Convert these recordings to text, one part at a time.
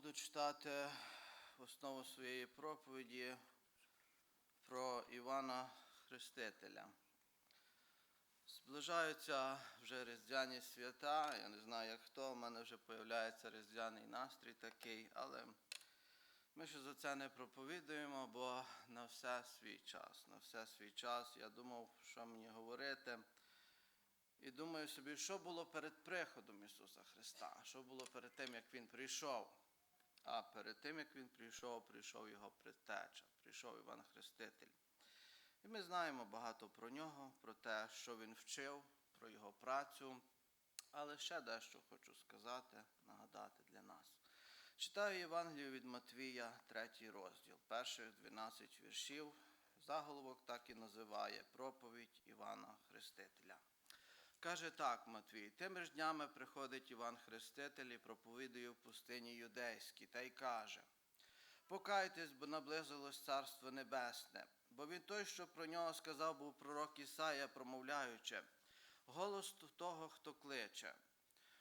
буду читати основу своєї проповіді про Івана Хрестителя. Зближаються вже різдвяні свята. Я не знаю, як хто, в мене вже з'являється різдвяний настрій такий, але ми ще за це не проповідуємо, бо на все свій час. На все свій час. Я думав, що мені говорити. І думаю собі, що було перед приходом Ісуса Христа, що було перед тим, як Він прийшов. А перед тим, як Він прийшов, прийшов Його предтеча, прийшов Іван Хреститель. І ми знаємо багато про нього, про те, що він вчив, про його працю. Але ще дещо хочу сказати, нагадати для нас. Читаю Євангелію від Матвія, третій розділ, перших 12 віршів. Заголовок так і називає проповідь Івана Хрестителя. Каже так, Матвій, тими ж днями приходить Іван Хреститель і проповідує в пустині юдейській, та й каже: Покайтесь, бо наблизилось Царство Небесне, бо він той, що про нього сказав, був пророк Ісая, промовляючи, голос того, хто кличе.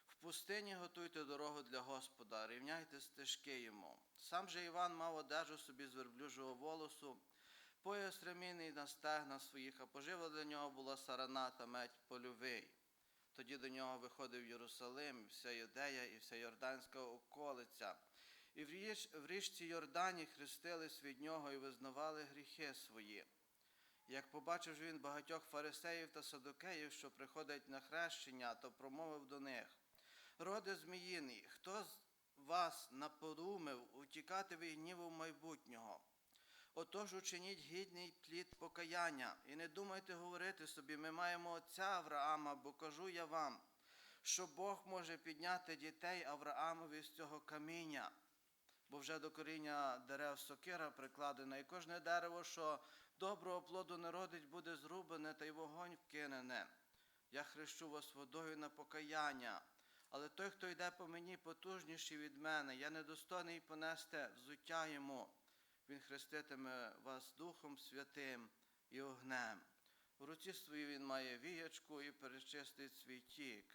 В пустині готуйте дорогу для Господа, рівняйте стежки йому. Сам же Іван мав одежу собі з верблюжого волосу, пояс ремінний на стегна своїх, а пожива для нього була сарана та медь польовий. Тоді до нього виходив Єрусалим, вся Юдея і вся Йорданська околиця. І в річ- в річці Йордані хрестились від нього і визнавали гріхи свої. Як побачив він багатьох фарисеїв та садокеїв, що приходять на хрещення, то промовив до них: Роде зміїний, хто з вас наподумив утікати від гніву майбутнього? Отож учиніть гідний плід покаяння, і не думайте говорити собі, ми маємо отця Авраама, бо кажу я вам, що Бог може підняти дітей Авраамові з цього каміння, бо вже до коріння дерев сокира прикладена, і кожне дерево, що доброго плоду не родить, буде зрубане та й вогонь вкинене. Я хрещу вас водою на покаяння, але той, хто йде по мені, потужніший від мене, я недостойний понести взуття йому. Він хреститиме вас Духом Святим і огнем. У руці своїй він має віячку і перечистить свій тік.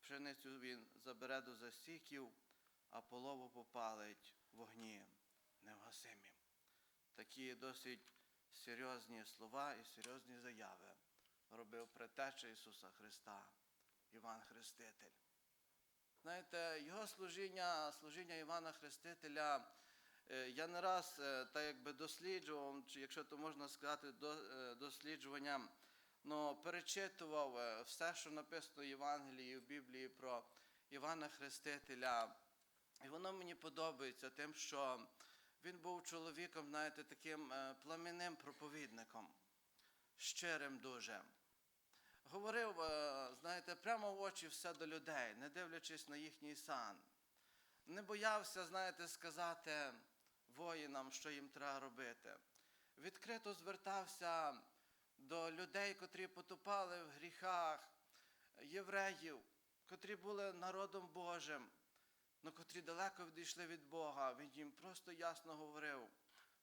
Пшеницю він забере до засіків, а полову попалить вогні невгасимі. Такі досить серйозні слова і серйозні заяви робив предтеча Ісуса Христа, Іван Хреститель. Знаєте, його служіння, служіння Івана Хрестителя, я не раз е, так якби досліджував, чи якщо то можна сказати, е, досліджуванням, но перечитував е, все, що написано в Євангелії в Біблії про Івана Хрестителя. І воно мені подобається тим, що він був чоловіком, знаєте, таким е, пламенним проповідником, щирим дуже. Говорив, е, знаєте, прямо в очі все до людей, не дивлячись на їхній сан. Не боявся, знаєте, сказати воїнам, що їм треба робити. Відкрито звертався до людей, котрі потопали в гріхах, євреїв, котрі були народом Божим, але котрі далеко відійшли від Бога. Він їм просто ясно говорив: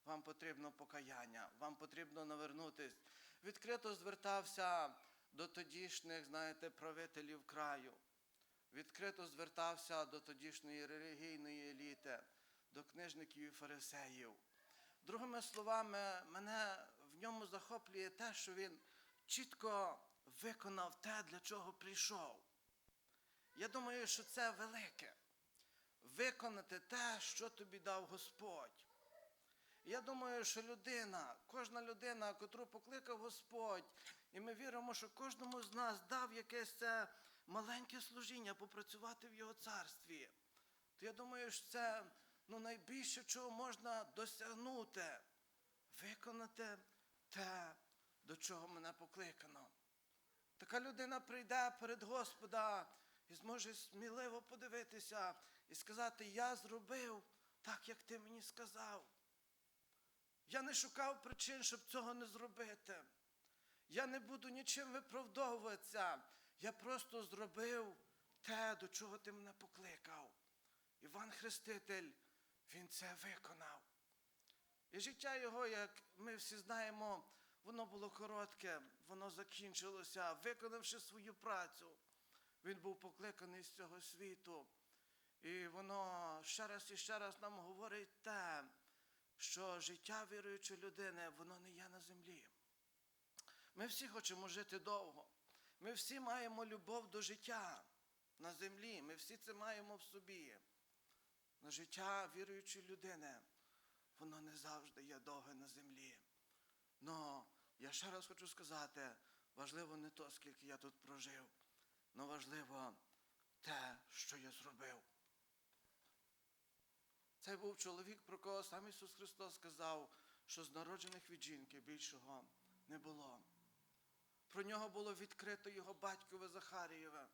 вам потрібно покаяння, вам потрібно навернутись. Відкрито звертався до тодішніх, знаєте, правителів краю. Відкрито звертався до тодішньої релігійної еліти, до книжників і фарисеїв. Другими словами, мене в ньому захоплює те, що він чітко виконав те, для чого прийшов. Я думаю, що це велике. Виконати те, що тобі дав Господь. Я думаю, що людина, кожна людина, котру покликав Господь, і ми віримо, що кожному з нас дав якесь це маленьке служіння попрацювати в Його царстві. То я думаю, що це ну, найбільше, чого можна досягнути, виконати те, до чого мене покликано. Така людина прийде перед Господа і зможе сміливо подивитися і сказати: Я зробив так, як ти мені сказав. Я не шукав причин, щоб цього не зробити. Я не буду нічим виправдовуватися. Я просто зробив те, до чого ти мене покликав. Іван Хреститель, він це виконав. І життя його, як ми всі знаємо, воно було коротке, воно закінчилося, виконавши свою працю. Він був покликаний з цього світу. І воно ще раз і ще раз нам говорить те, що життя віруючої людини, воно не є на землі. Ми всі хочемо жити довго. Ми всі маємо любов до життя на землі. Ми всі це маємо в собі. Життя віруючої людини, воно не завжди є довге на землі. Но я ще раз хочу сказати, важливо не то, скільки я тут прожив, но важливо те, що я зробив. Це був чоловік, про кого сам Ісус Христос сказав, що з народжених від жінки більшого не було. Про нього було відкрито його батькове Захарієве.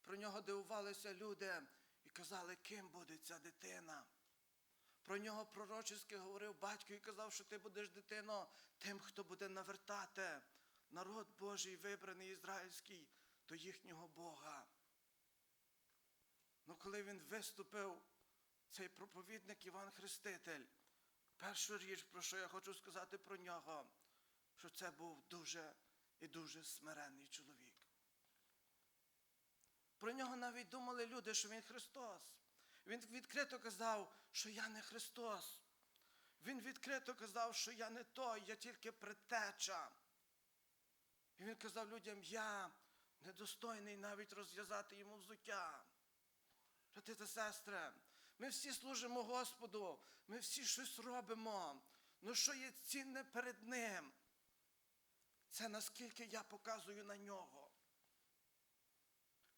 Про нього дивувалися люди казали, ким буде ця дитина. Про нього пророчески говорив батько і казав, що ти будеш дитино тим, хто буде навертати народ Божий, вибраний ізраїльський до їхнього Бога. Ну коли він виступив, цей проповідник Іван Хреститель, першу річ, про що я хочу сказати про нього, що це був дуже і дуже смиренний чоловік. Про нього навіть думали люди, що він Христос. Він відкрито казав, що я не Христос. Він відкрито казав, що я не той, я тільки предтеча. І він казав людям, я недостойний навіть розв'язати йому взуття. Брати та сестри, ми всі служимо Господу, ми всі щось робимо. Ну що є цінне перед Ним? Це наскільки я показую на нього.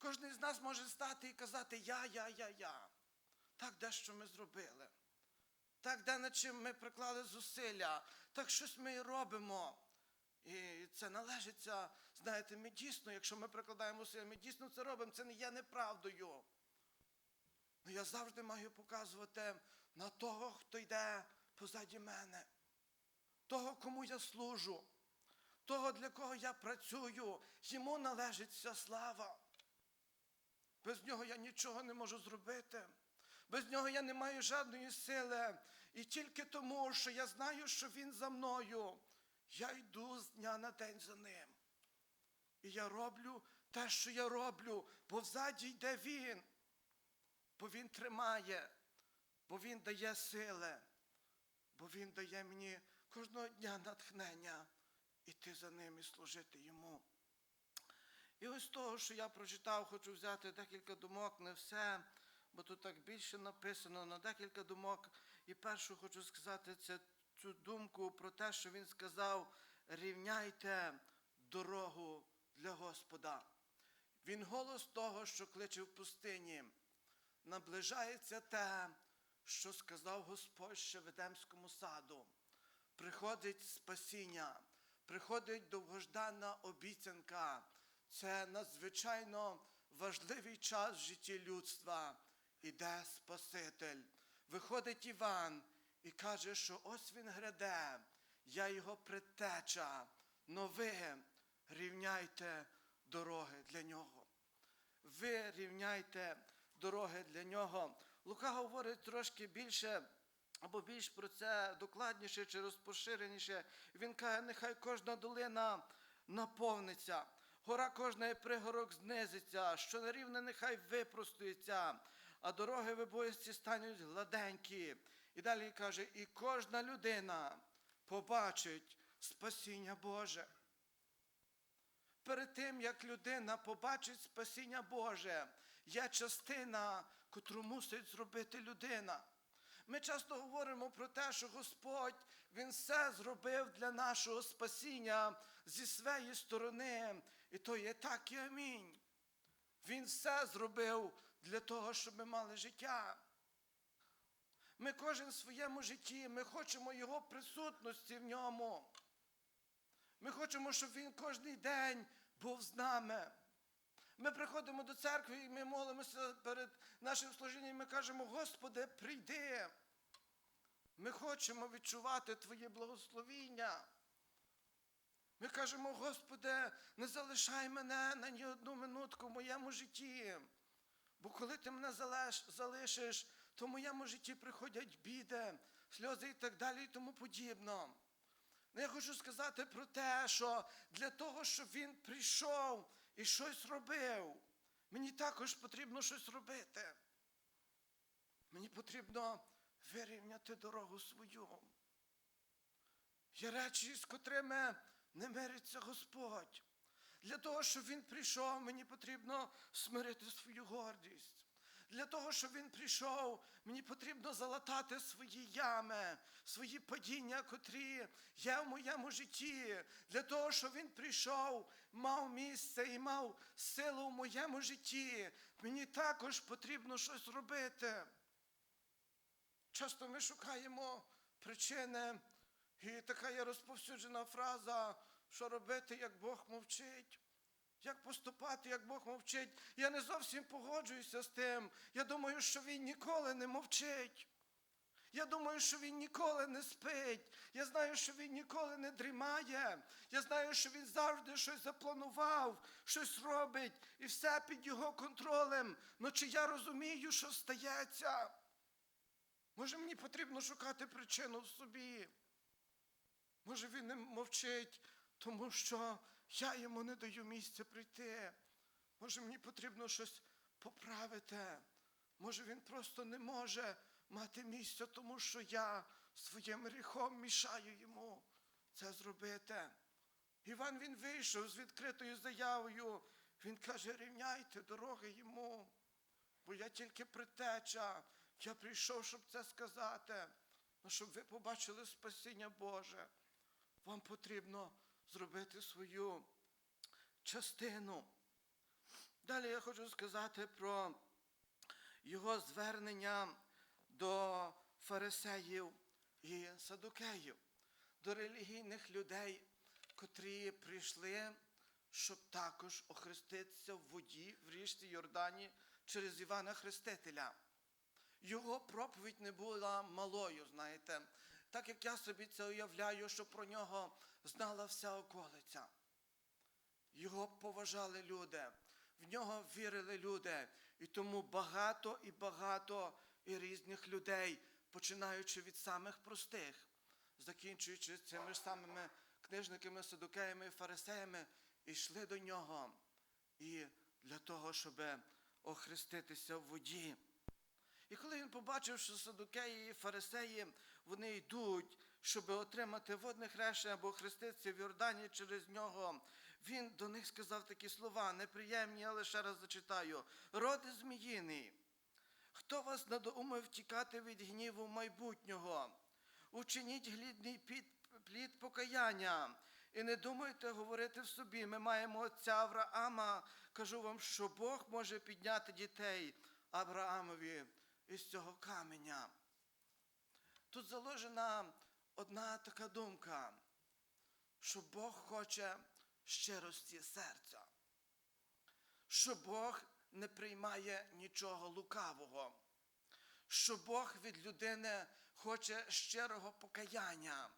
Кожен з нас може стати і казати я, я, я, я. Так дещо ми зробили. Так де над чим ми приклали зусилля, так щось ми і робимо. І це належиться, знаєте, ми дійсно, якщо ми прикладаємо зусилля, ми дійсно це робимо, це не є неправдою. Ну я завжди маю показувати на того, хто йде позаді мене, того, кому я служу, того, для кого я працюю, йому належить вся слава. Без нього я нічого не можу зробити. Без нього я не маю жодної сили. І тільки тому, що я знаю, що він за мною, я йду з дня на день за ним. І я роблю те, що я роблю, бо взаді йде він. Бо він тримає, бо він дає сили, бо він дає мені кожного дня натхнення іти за ним і служити йому. І ось того, що я прочитав, хочу взяти декілька думок, не все, бо тут так більше написано, на декілька думок. І першу хочу сказати це цю думку про те, що він сказав: рівняйте дорогу для Господа. Він голос того, що кличе в пустині. Наближається те, що сказав Господь ще в Едемському саду. Приходить спасіння, приходить довгождана обіцянка. Це надзвичайно важливий час в житті людства. Іде Спаситель. Виходить Іван і каже, що ось він гряде, я його предтеча, но ви рівняйте дороги для нього. Ви рівняйте дороги для нього. Лука говорить трошки більше або більш про це докладніше чи розпоширеніше. Він каже, нехай кожна долина наповниться, гора кожна і пригорок знизиться, що на рівне нехай випростується, а дороги вибоїсті стануть гладенькі. І далі каже, і кожна людина побачить спасіння Боже. Перед тим, як людина побачить спасіння Боже, є частина, котру мусить зробити людина. Ми часто говоримо про те, що Господь Він все зробив для нашого спасіння зі своєї сторони. І то є так і амінь. Він все зробив для того, щоб ми мали життя. Ми кожен в своєму житті, ми хочемо Його присутності в ньому. Ми хочемо, щоб Він кожен день був з нами. Ми приходимо до церкви і ми молимося перед нашим служінням, і ми кажемо, Господи, прийди. Ми хочемо відчувати Твоє благословіння. Ми кажемо, Господи, не залишай мене на ні одну минутку в моєму житті. Бо коли ти мене залишиш, то в моєму житті приходять біди, сльози і так далі і тому подібно. Ну, я хочу сказати про те, що для того, щоб він прийшов і щось робив, мені також потрібно щось робити. Мені потрібно вирівняти дорогу свою. Є речі, з котрими не мириться Господь. Для того, щоб він прийшов, мені потрібно смирити свою гордість. Для того, щоб він прийшов, мені потрібно залатати свої ями, свої падіння, котрі є в моєму житті. Для того, щоб він прийшов, мав місце і мав силу в моєму житті, мені також потрібно щось робити. Часто ми шукаємо причини, і така є розповсюджена фраза, що робити, як Бог мовчить. Як поступати, як Бог мовчить. Я не зовсім погоджуюся з тим. Я думаю, що він ніколи не мовчить. Я думаю, що він ніколи не спить. Я знаю, що він ніколи не дрімає. Я знаю, що він завжди щось запланував, щось робить, і все під його контролем. Ну чи я розумію, що стається? Може, мені потрібно шукати причину в собі. Може, він не мовчить, тому що я йому не даю місця прийти. Може, мені потрібно щось поправити. Може, він просто не може мати місця, тому що я своїм гріхом мішаю йому це зробити. Іван він вийшов з відкритою заявою. Він каже: рівняйте дороги йому, бо я тільки притеча. Я прийшов, щоб це сказати. Ну, щоб ви побачили спасіння Боже. Вам потрібно зробити свою частину. Далі я хочу сказати про його звернення до фарисеїв і садукеїв, до релігійних людей, котрі прийшли, щоб також охреститися в воді в річці Йордані через Івана Хрестителя. Його проповідь не була малою, знаєте. Так як я собі це уявляю, що про нього знала вся околиця. Його поважали люди, в нього вірили люди. І тому багато і багато і різних людей, починаючи від самих простих, закінчуючи цими ж самими книжниками, садукеями і фарисеями, йшли до нього і для того, щоб охреститися в воді. І коли він побачив, що садукеї і фарисеї вони йдуть, щоб отримати водне хрещення або хреститися в Йордані через нього, він до них сказав такі слова, неприємні, але ще раз зачитаю. Роди зміїний, хто вас надоумив тікати від гніву майбутнього? Учиніть глідний плід покаяння. І не думайте говорити в собі. Ми маємо отця Авраама. Кажу вам, що Бог може підняти дітей Авраамові із цього каменя. Тут заложена одна така думка, що Бог хоче щирості серця, що Бог не приймає нічого лукавого, що Бог від людини хоче щирого покаяння,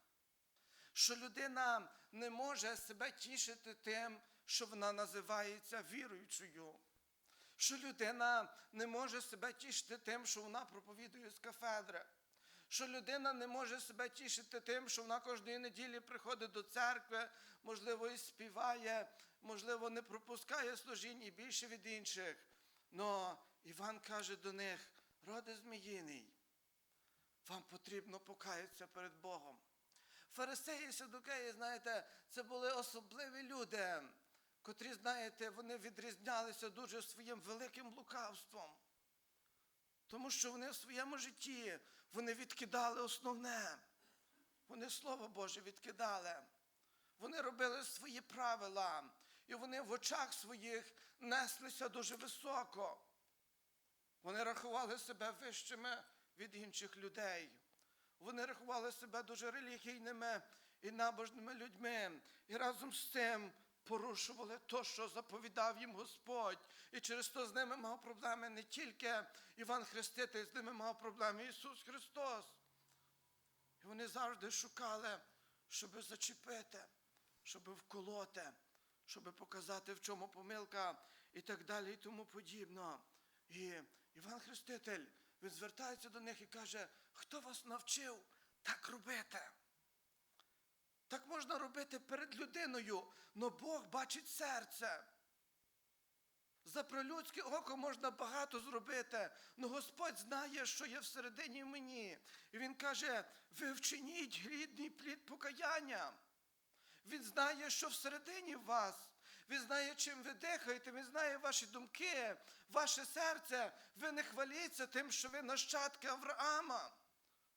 що людина не може себе тішити тим, що вона називається віруючою. Що людина не може себе тішити тим, що вона проповідує з кафедри. Що людина не може себе тішити тим, що вона кожної неділі приходить до церкви, можливо, і співає, можливо, не пропускає служінь і більше від інших. Но Іван каже до них: роди зміїний, вам потрібно покаятися перед Богом. Фарисеї і садукеї, знаєте, це були особливі люди, котрі, знаєте, вони відрізнялися дуже своїм великим лукавством. Тому що вони в своєму житті вони відкидали основне. Вони Слово Боже відкидали. Вони робили свої правила, і вони в очах своїх неслися дуже високо. Вони рахували себе вищими від інших людей. Вони рахували себе дуже релігійними і набожними людьми. І разом з цим порушували те, що заповідав їм Господь. І через то з ними мав проблеми не тільки Іван Хреститель, з ними мав проблеми Ісус Христос. І вони завжди шукали, щоб зачепити, щоб вколоти, щоб показати, в чому помилка і так далі, і тому подібно. І Іван Хреститель, він звертається до них і каже, хто вас навчив так робити? Так можна робити перед людиною, але Бог бачить серце. За пролюдське око можна багато зробити, але Господь знає, що є всередині мені. І Він каже: ви вчиніть гідний плід покаяння. Він знає, що всередині вас. Він знає, чим ви дихаєте, він знає ваші думки, ваше серце. Ви не хваліться тим, що ви нащадки Авраама.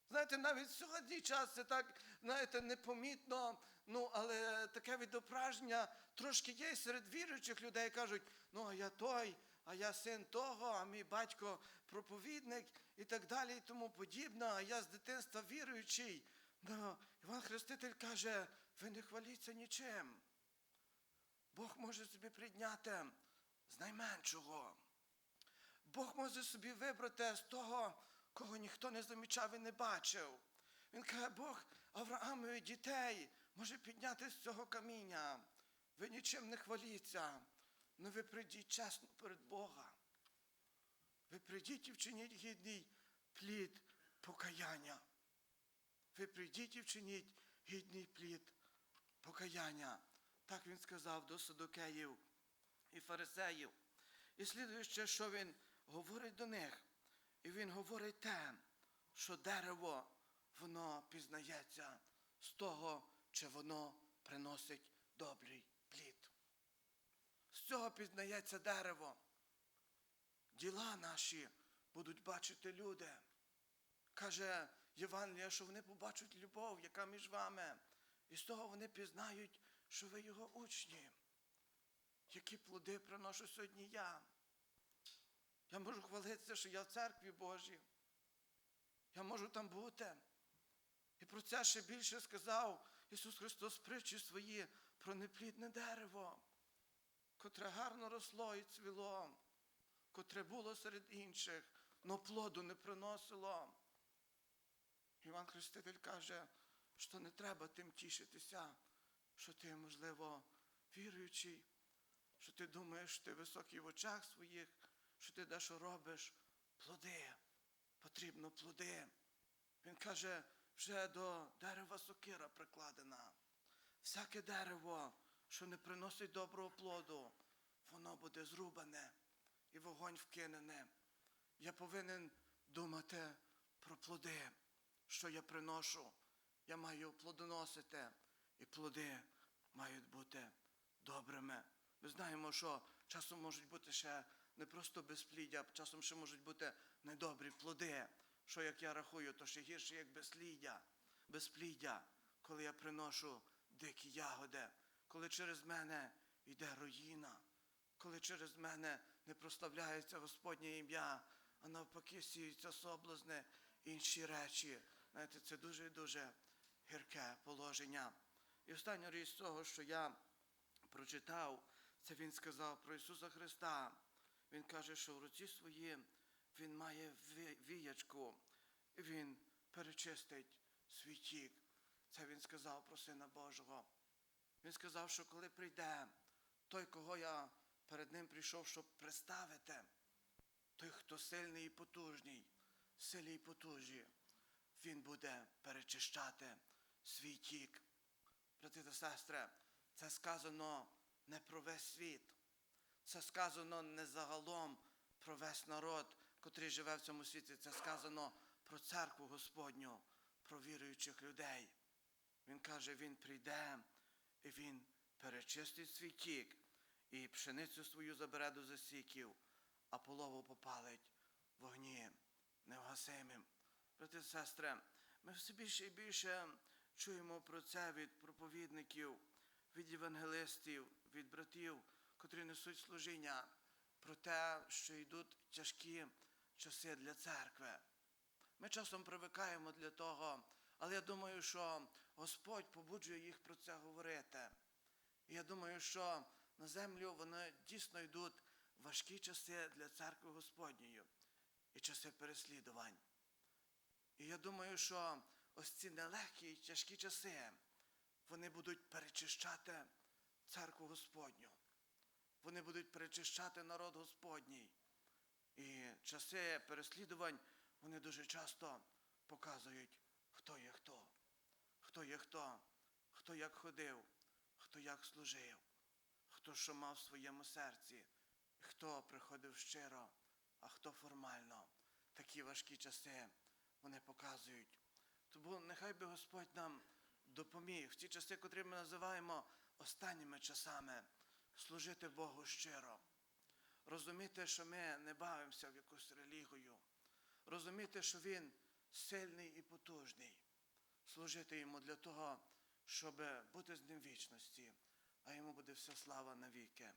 Знаєте, навіть сьогодні час це так, знаєте, непомітно, ну, але таке відображення трошки є серед віруючих людей кажуть, ну, а я той, а я син того, а мій батько проповідник і так далі, і тому подібне, а я з дитинства віруючий. Ну, Іван Хреститель каже, ви не хваліться нічим. Бог може собі прийняти з найменшого. Бог може собі вибрати з того, кого ніхто не замічав і не бачив. Він каже, Бог Авраамові дітей може підняти з цього каміння. Ви нічим не хваліться, але ви прийдіть чесно перед Бога. Ви прийдіть і вчиніть гідний плід покаяння. Ви прийдіть і вчиніть гідний плід покаяння. Так він сказав до садокеїв і фарисеїв. І слідуюче, що він говорить до них, і він говорить те, що дерево, воно пізнається з того, чи воно приносить добрий плід. З цього пізнається дерево. Діла наші будуть бачити люди. Каже Євангелія, що вони побачать любов, яка між вами. І з того вони пізнають, що ви його учні. Які плоди приношу сьогодні я. Я можу хвалитися, що я в церкві Божій. Я можу там бути. І про це ще більше сказав Ісус Христос притчі свої про неплідне дерево, котре гарно росло і цвіло, котре було серед інших, но плоду не приносило. Іван Хреститель каже, що не треба тим тішитися, що ти, можливо, віруючий, що ти думаєш, що ти високий в очах своїх, що ти дещо робиш. Плоди, потрібно плоди. Він каже, вже до дерева сокира прикладена. Всяке дерево, що не приносить доброго плоду, воно буде зрубане і вогонь вкинене. Я повинен думати про плоди, що я приношу. Я маю плодоносити, і плоди мають бути добрими. Ми знаємо, що часом можуть бути ще не просто безпліддя, часом ще можуть бути недобрі плоди. Що як я рахую, то ще гірше, як безпліддя. Безпліддя, коли я приношу дикі ягоди, коли через мене йде руїна, коли через мене не прославляється Господнє ім'я, а навпаки сіються соблазни, інші речі. Знаєте, це дуже-дуже гірке положення. І остання річ того, що я прочитав, це він сказав про Ісуса Христа. Він каже, що в руці своїй він має ві- віячку, він перечистить свій тік. Це він сказав про Сина Божого. Він сказав, що коли прийде той, кого я перед ним прийшов, щоб представити, той, хто сильний і потужний, силі і потужі, він буде перечищати свій тік. Брати та сестри, це сказано не про весь світ. Це сказано не загалом про весь народ, котрий живе в цьому світі. Це сказано про церкву Господню, про віруючих людей. Він каже, він прийде і він перечистить свій тік, і пшеницю свою забере до засіків, а полову попалить вогні невгасимим. Брати і сестри, ми все більше і більше чуємо про це від проповідників, від євангелистів, від братів, котрі несуть служіння, про те, що йдуть тяжкі часи для церкви. Ми часом привикаємо для того, але я думаю, що Господь побуджує їх про це говорити. І я думаю, що на землю вони дійсно йдуть важкі часи для церкви Господньої і часи переслідувань. І я думаю, що ось ці нелегкі і тяжкі часи, вони будуть перечищати церкву Господню. Вони будуть перечищати народ Господній. І часи переслідувань вони дуже часто показують, хто є хто, хто є хто, хто як ходив, хто як служив, хто що мав в своєму серці, хто приходив щиро, а хто формально. Такі важкі часи вони показують. Тому нехай би Господь нам допоміг в ті часи, котрі ми називаємо останніми часами, служити Богу щиро. Розуміти, що ми не бавимося в якусь релігію. Розуміти, що Він сильний і потужний. Служити йому для того, щоб бути з ним в вічності, а йому буде вся слава навіки.